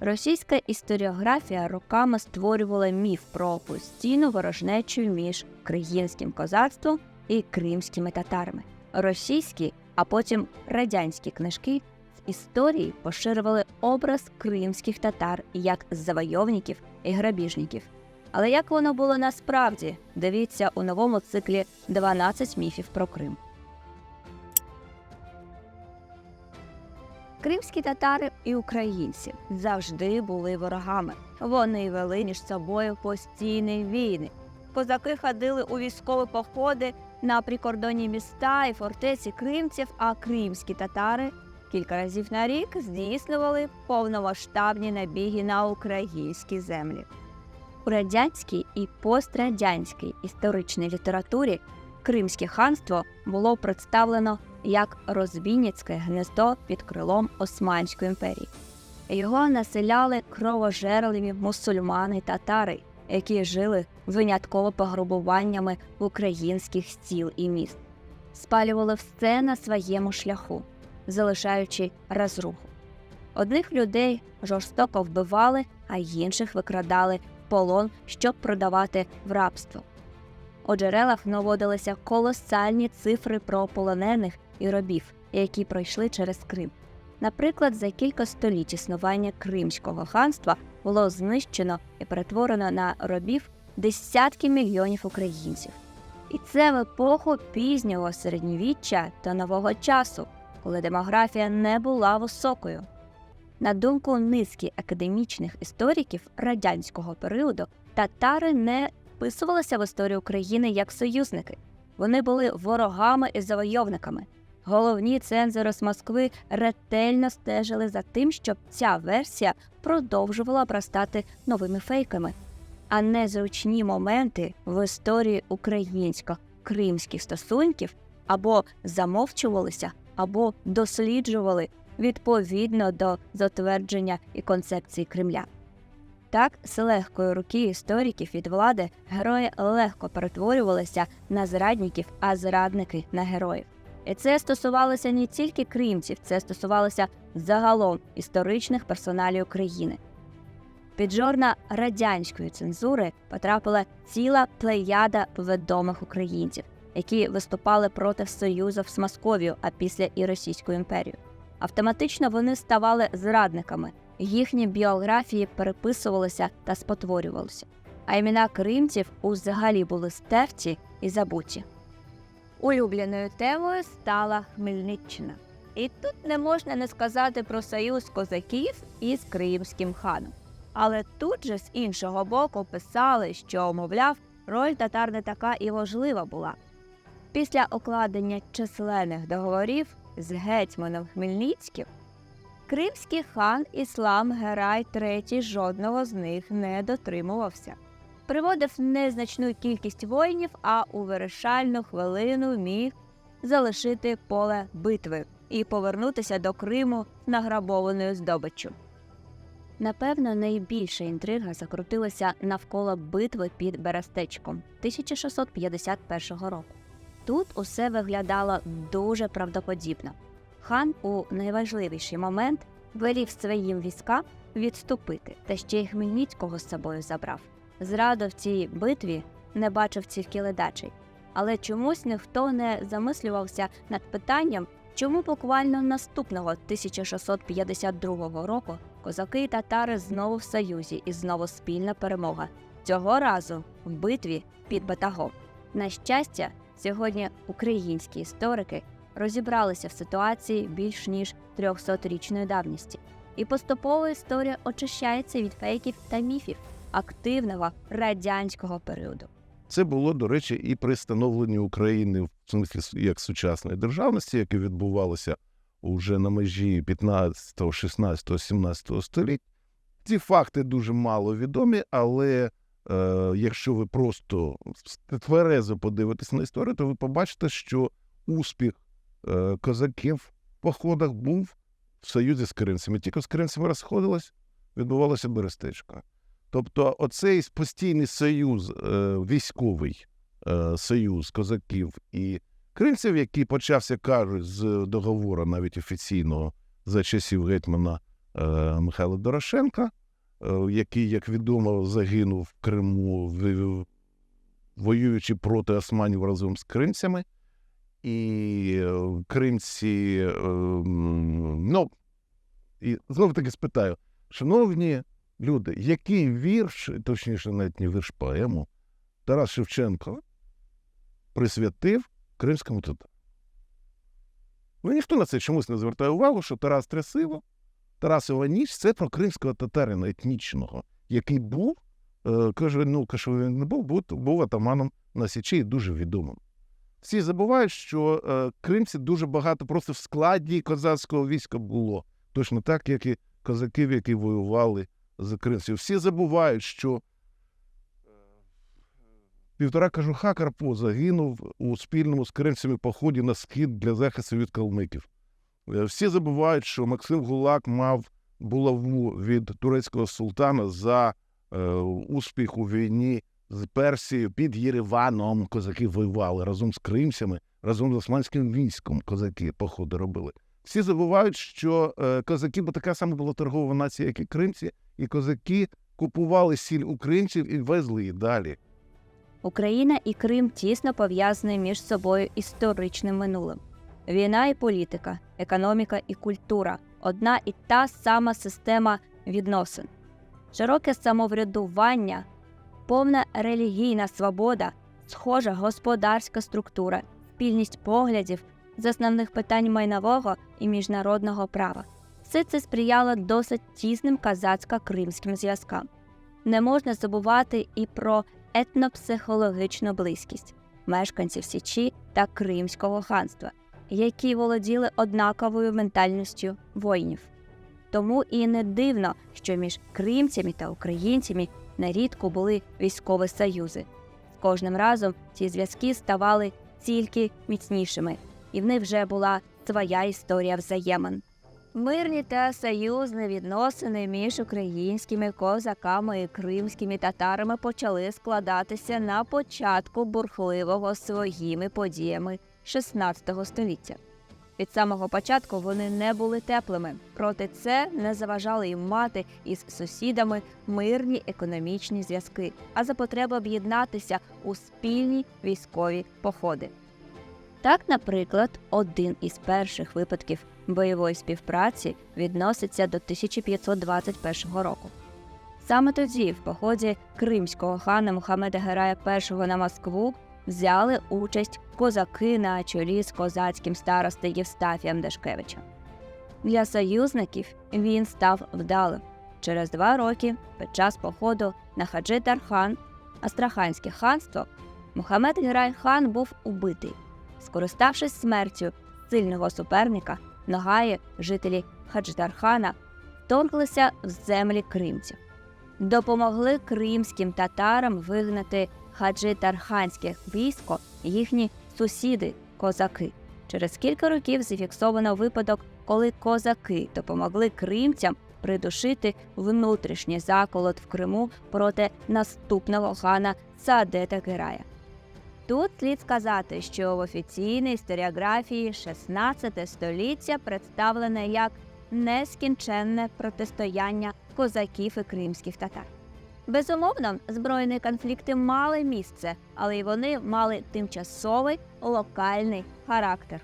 Російська історіографія роками створювала міф про постійну ворожнечу між українським козацтвом і кримськими татарами. Російські, а потім радянські книжки з історії поширювали образ кримських татар як завойовників і грабіжників. Але як воно було насправді, дивіться у новому циклі «12 міфів про Крим. Кримські татари і українці завжди були ворогами. Вони вели між собою постійні війни. Козаки ходили у військові походи на прикордонні міста і фортеці кримців, а кримські татари кілька разів на рік здійснювали повномасштабні набіги на українські землі. У радянській і пострадянській історичній літературі Кримське ханство було представлено як розбійницьке гнездо під крилом Османської імперії. Його населяли кровожерливі мусульмани татари, які жили винятково пограбуваннями українських стіл і міст, спалювали все на своєму шляху, залишаючи розруху. Одних людей жорстоко вбивали, а інших викрадали в полон, щоб продавати в рабство. У джерелах наводилися колосальні цифри про полонених і робів, які пройшли через Крим. Наприклад, за кілька століть існування Кримського ханства було знищено і перетворено на робів десятки мільйонів українців. І це в епоху пізнього середньовіччя та нового часу, коли демографія не була високою. На думку низки академічних істориків радянського періоду, татари не вписувалися в історію України як союзники. Вони були ворогами і завойовниками. Головні цензори з Москви ретельно стежили за тим, щоб ця версія продовжувала обростати новими фейками, а незручні моменти в історії українсько-кримських стосунків або замовчувалися, або досліджували відповідно до затвердження і концепції Кремля. Так, з легкої руки істориків від влади герої легко перетворювалися на зрадників, а зрадники на героїв. І це стосувалося не тільки кримців, це стосувалося загалом історичних персоналів України. Під жорна радянської цензури потрапила ціла плеяда відомих українців, які виступали проти союзу з Московією, а після і Російською імперією. Автоматично вони ставали зрадниками, їхні біографії переписувалися та спотворювалися, а імена кримців узагалі були стерті і забуті. Улюбленою темою стала Хмельниччина. І тут не можна не сказати про союз козаків із Кримським ханом. Але тут же з іншого боку писали, що, мовляв, роль татар не така і важлива була. Після укладення численних договорів з гетьманом Хмельницьким, Кримський хан Іслам Герай III жодного з них не дотримувався. Приводив незначну кількість воїнів, а у вирішальну хвилину міг залишити поле битви і повернутися до Криму награбованою здобиччю. Напевно, найбільша інтрига закрутилася навколо битви під Берестечком 1651 року. Тут усе виглядало дуже правдоподібно. Хан у найважливіший момент велів своїм військам відступити, та ще й Хмельницького з собою забрав. Зраду в цій битві не бачив тільки ледачий, але чомусь ніхто не замислювався над питанням, чому буквально наступного 1652 року козаки і татари знову в союзі і знову спільна перемога. Цього разу в битві під Батагом. На щастя, сьогодні українські історики розібралися в ситуації більш ніж 300-річної давності, і поступово історія очищається від фейків та міфів активного радянського періоду. Це було, до речі, і при становленні України як сучасної державності, яке відбувалося уже на межі 15, 16, 17 століть. Ці факти дуже мало відомі, але е, якщо ви просто тверезо подивитесь на історію, то ви побачите, що успіх козаків в походах був в союзі з кримцями. Тільки з кримцями розходилось, відбувалося Берестечко. Тобто, оцей постійний союз, е, військовий е, союз козаків і кримців, який почався, кажуть, з договору навіть офіційного за часів гетьмана е, Михайла Дорошенка, який, як відомо, загинув в Криму, воюючи проти османів разом з кримцями. І е, кримці, е, ну, і знову таки спитаю, шановні люди, який вірш, точніше, навіть не вірш поему, Тарас Шевченко присвятив кримському татару? Ну, ніхто на це чомусь не звертає увагу, що Тарас Трясиво, Тарасова ніч це про кримського татарина етнічного, який був, е, каже, ну, каже, він не був, був, був атаманом на Січі і дуже відомим. Всі забувають, що е, кримці дуже багато просто в складі козацького війська було, точно так, як і козаків, які воювали за кримців. Всі забувають, що е, півтора кажуха Карпо загинув у спільному з кримцями поході на схід для захисту від калмиків. Е, Всі забувають, що Максим Гулак мав булаву від турецького султана за е, успіх у війні з Персією під Єреваном. Козаки воювали разом з кримцями, разом з османським військом козаки походи робили. Всі забувають, що е, козаки, бо така сама була торгова нація, як і кримці, і козаки купували сіль у кримців і везли її далі. Україна і Крим тісно пов'язані між собою історичним минулим. Війна і політика, економіка і культура одна і та сама система відносин. Широке самоврядування, повна релігійна свобода, схожа господарська структура, спільність поглядів з основних питань майнового і міжнародного права. Все це сприяло досить тісним казацько-кримським зв'язкам. Не можна забувати і про етнопсихологічну близькість мешканців Січі та Кримського ханства, які володіли однаковою ментальністю воїнів. Тому і не дивно, що між кримцями та українцями нерідко були військові союзи. З кожним разом ці зв'язки ставали тільки міцнішими, і в них вже була своя історія взаємин. Мирні та союзні відносини між українськими козаками і кримськими татарами почали складатися на початку бурхливого своїми подіями XVI століття. Від самого початку вони не були теплими, проте це не заважало їм мати із сусідами мирні економічні зв'язки, а за потреби об'єднатися у спільні військові походи. Так, наприклад, один із перших випадків бойової співпраці відноситься до 1521 року. Саме тоді, в поході кримського хана Мухаммеда Герая І на Москву, взяли участь козаки на чолі з козацьким старостою Євстафієм Дашкевичем. Для союзників він став вдалим. Через два роки, під час походу на Хаджи Тархан, Астраханське ханство, Мухаммед Герай хан був убитий. Скориставшись смертю сильного суперника, Ногаї, жителі Хаджитархана, вторглися в землі кримців. Допомогли кримським татарам вигнати хаджитарханське військо їхні сусіди козаки. Через кілька років зафіксовано випадок, коли козаки допомогли кримцям придушити внутрішній заколот в Криму проти наступного хана Саадета Герая. Тут слід сказати, що в офіційній історіографії 16 століття представлене як нескінченне протистояння козаків і кримських татар. Безумовно, збройні конфлікти мали місце, але й вони мали тимчасовий локальний характер.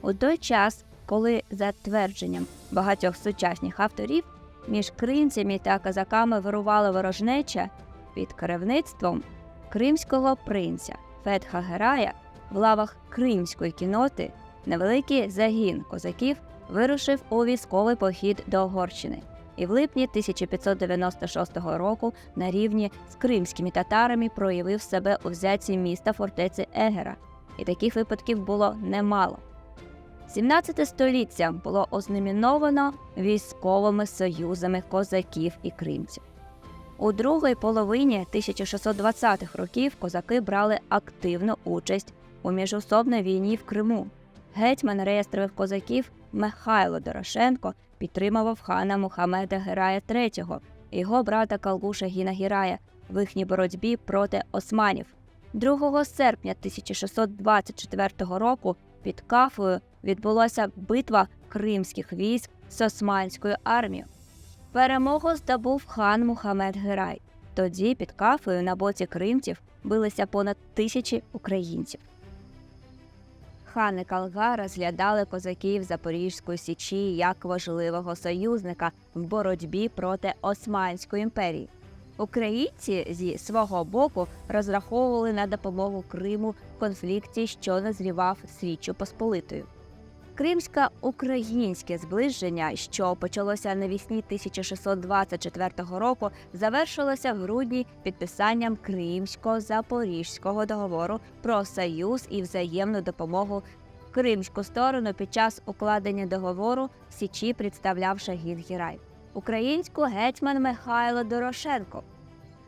У той час, коли за твердженням багатьох сучасних авторів між кримцями та козаками вирувала ворожнеча під керівництвом кримського принця Фетха Герая в лавах кримської кіноти невеликий загін козаків вирушив у військовий похід до Угорщини. І в липні 1596 року на рівні з кримськими татарами проявив себе у взятці міста фортеці Егера, і таких випадків було немало. 17 століття було ознаменовано військовими союзами козаків і кримців. У другій половині 1620-х років козаки брали активну участь у міжособній війні в Криму. Гетьман реєстрових козаків Михайло Дорошенко підтримував хана Мухаммеда Герая III його брата Калгуша Гіна Гірая в їхній боротьбі проти османів. 2 серпня 1624 року під Кафою відбулася битва кримських військ з османською армією. Перемогу здобув хан Мухаммед Герай. Тоді під кафею на боці кримців билися понад тисячі українців. Хани Калга розглядали козаків Запорізької січі як важливого союзника в боротьбі проти Османської імперії. Українці зі свого боку розраховували на допомогу Криму в конфлікті, що назрівав з Річчю Посполитою. Кримсько-українське зближення, що почалося навісні 1624 року, завершилося в грудні підписанням Кримсько-Запорізького договору про союз і взаємну допомогу. Кримську сторону під час укладення договору в Січі представляв Шагін Гірай, українську гетьман Михайло Дорошенко.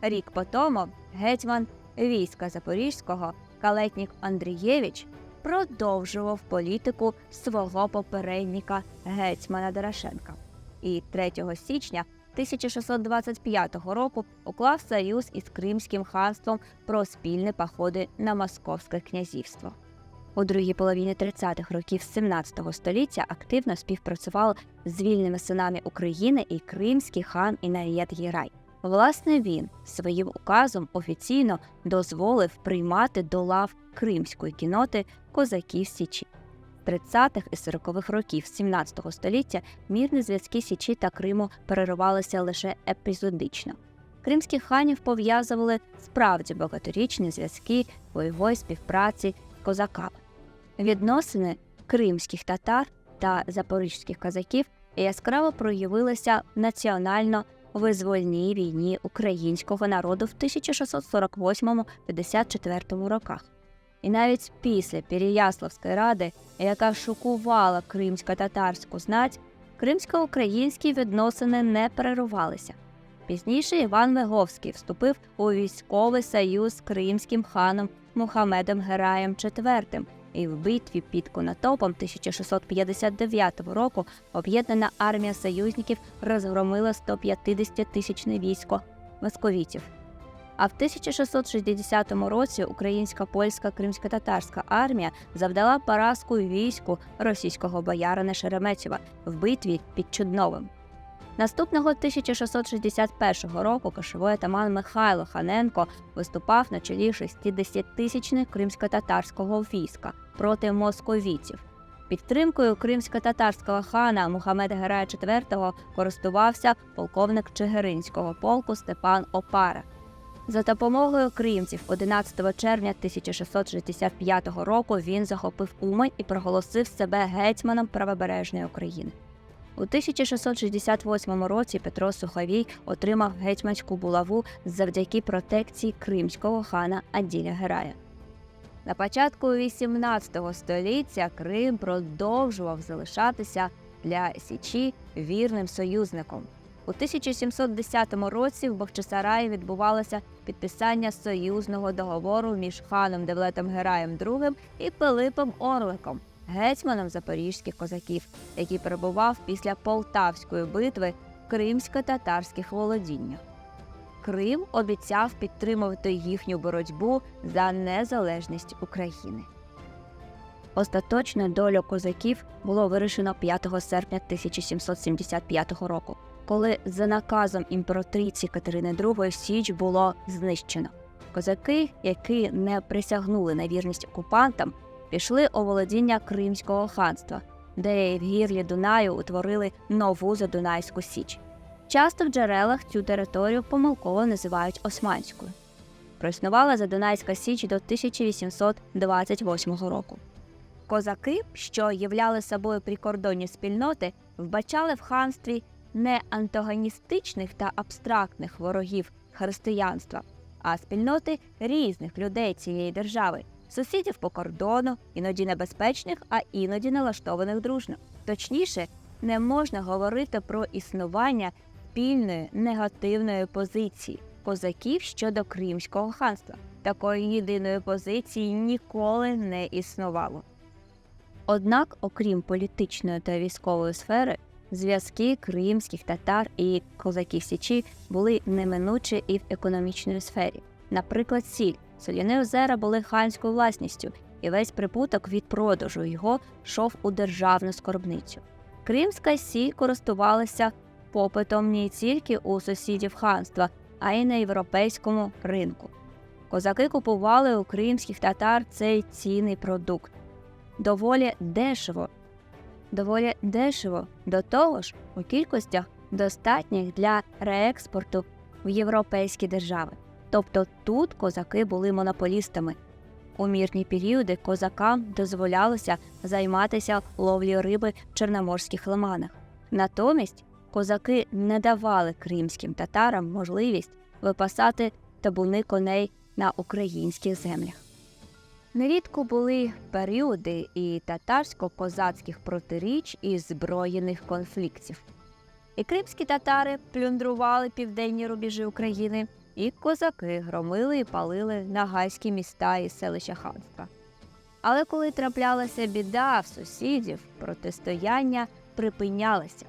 Рік по тому гетьман війська Запорізького Калетнік Андрієвич продовжував політику свого попередника гетьмана Дорошенка. І 3 січня 1625 року уклав союз із Кримським ханством про спільні походи на Московське князівство. У другій половині 30-х років 17 століття активно співпрацював з вільними синами України і кримський хан Інаєт Гірай. Власне, він своїм указом офіційно дозволив приймати до лав кримської кіноти козаків Січі. 30-х і 40-х років 17 століття мірні зв'язки Січі та Криму переривалися лише епізодично. Кримських ханів пов'язували справді багаторічні зв'язки бойової співпраці з козаками. Відносини кримських татар та запорізьких козаків яскраво проявилися в національно-визвольній війні українського народу в 1648-54 роках. І навіть після Переяславської ради, яка шокувала кримсько-татарську знать, кримсько-українські відносини не перервалися. Пізніше Іван Виговський вступив у військовий союз з кримським ханом Мухамедом Гераєм IV, і в битві під Конотопом 1659 року об'єднана армія союзників розгромила 150-тисячне військо московітів. А в 1660 році українська польська кримсько-татарська армія завдала поразку війську російського боярина Шереметєва в битві під Чудновим. Наступного 1661 року кошовий атаман Михайло Ханенко виступав на чолі 60-тисячних кримсько-татарського війська проти московітів. Підтримкою кримсько-татарського хана Мухаммеда Герая IV користувався полковник Чигиринського полку Степан Опара. За допомогою кримців 11 червня 1665 року він захопив Умань і проголосив себе гетьманом правобережної України. У 1668 році Петро Суховій отримав гетьманську булаву завдяки протекції кримського хана Аділя Герая. На початку 18 століття Крим продовжував залишатися для Січі вірним союзником. У 1710 році в Бахчисараї відбувалося підписання союзного договору між ханом Девлетом Гераєм II і Пилипом Орликом, гетьманом запорізьких козаків, який перебував після Полтавської битви в кримсько-татарських володіннях. Крим обіцяв підтримувати їхню боротьбу за незалежність України. Остаточно долю козаків було вирішено 5 серпня 1775 року, коли за наказом імператриці Катерини II Січ було знищено. Козаки, які не присягнули на вірність окупантам, пішли у володіння Кримського ханства, де в гірлі Дунаю утворили нову Задунайську Січ. Часто в джерелах цю територію помилково називають Османською. Проіснувала Задунайська Січ до 1828 року. Козаки, що являли собою прикордонні спільноти, вбачали в ханстві не антагоністичних та абстрактних ворогів християнства, а спільноти різних людей цієї держави, сусідів по кордону, іноді небезпечних, а іноді налаштованих дружно. Точніше, не можна говорити про існування спільної негативної позиції козаків щодо Кримського ханства. Такої єдиної позиції ніколи не існувало. Однак, окрім політичної та військової сфери, зв'язки кримських татар і козаків Січі були неминучі і в економічній сфері. Наприклад, сіль. Соляни озера були ханською власністю, і весь прибуток від продажу його йшов у державну скарбницю. Кримська сіль користувалася попитом не тільки у сусідів ханства, а й на європейському ринку. Козаки купували у кримських татар цей цінний продукт доволі дешево. Доволі дешево, до того ж, у кількостях достатніх для реекспорту в європейські держави. Тобто тут козаки були монополістами. У мірні періоди козакам дозволялося займатися ловлею риби в чорноморських лиманах. Натомість козаки не давали кримським татарам можливість випасати табуни коней на українських землях. Нерідко були періоди і татарсько-козацьких протиріч і збройних конфліктів. І кримські татари плюндрували південні рубежі України, і козаки громили і палили нагайські міста і селища ханства. Але коли траплялася біда в сусідів, протистояння припинялися.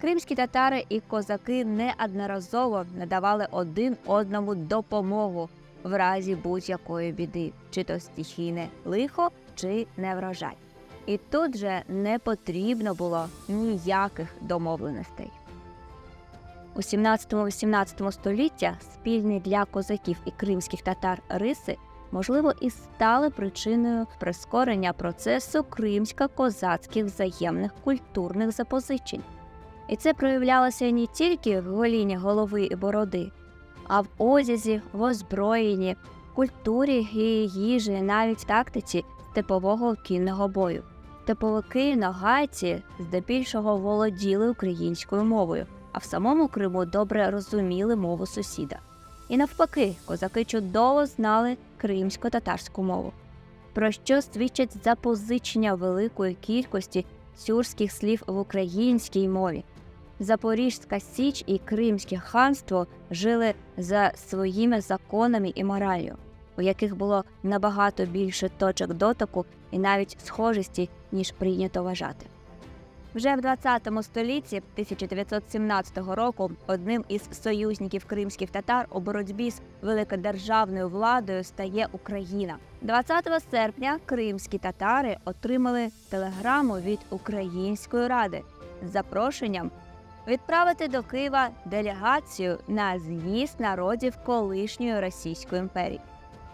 Кримські татари і козаки неодноразово надавали один одному допомогу в разі будь-якої біди, чи то стихійне лихо, чи неврожай. І тут же не потрібно було ніяких домовленостей. У 17-18 століття спільні для козаків і кримських татар риси, можливо, і стали причиною прискорення процесу кримсько-козацьких взаємних культурних запозичень. І це проявлялося не тільки в голінні голови і бороди, а в одязі, в озброєнні, культурі і їжі, навіть тактиці степового кінного бою. Теповики нагайці здебільшого володіли українською мовою, а в самому Криму добре розуміли мову сусіда. І навпаки, козаки чудово знали кримсько-татарську мову, про що свідчать запозичення великої кількості тюркських слів в українській мові. Запорізька Січ і Кримське ханство жили за своїми законами і мораллю, у яких було набагато більше точок дотику і навіть схожості, ніж прийнято вважати. Вже в 20 столітті 1917 року одним із союзників кримських татар у боротьбі з великодержавною владою стає Україна. 20 серпня кримські татари отримали телеграму від Української ради з запрошенням відправити до Києва делегацію на з'їзд народів колишньої Російської імперії.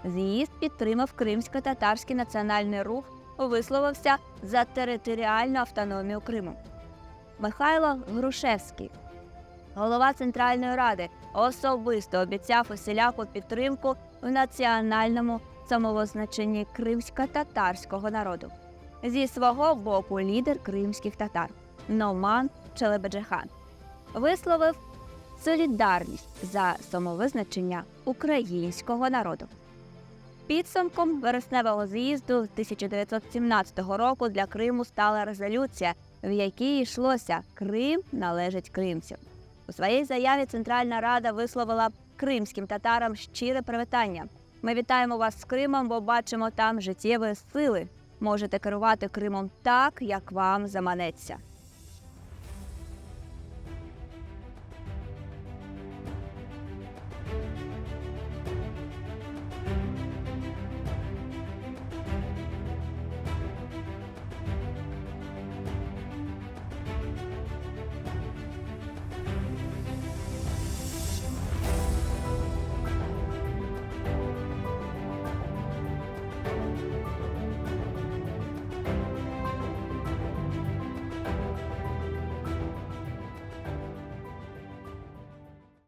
З'їзд підтримав кримсько-татарський національний рух, висловився за територіальну автономію Криму. Михайло Грушевський, голова Центральної ради, особисто обіцяв усіляку підтримку в національному самовизначенні кримсько-татарського народу. Зі свого боку лідер кримських татар Номан Челебеджихан висловив солідарність за самовизначення українського народу. Підсумком вересневого з'їзду 1917 року для Криму стала резолюція, в якій йшлося Крим належить кримцям. У своїй заяві Центральна Рада висловила кримським татарам щире привітання. Ми вітаємо вас з Кримом, бо бачимо там життєві сили. Можете керувати Кримом так, як вам заманеться.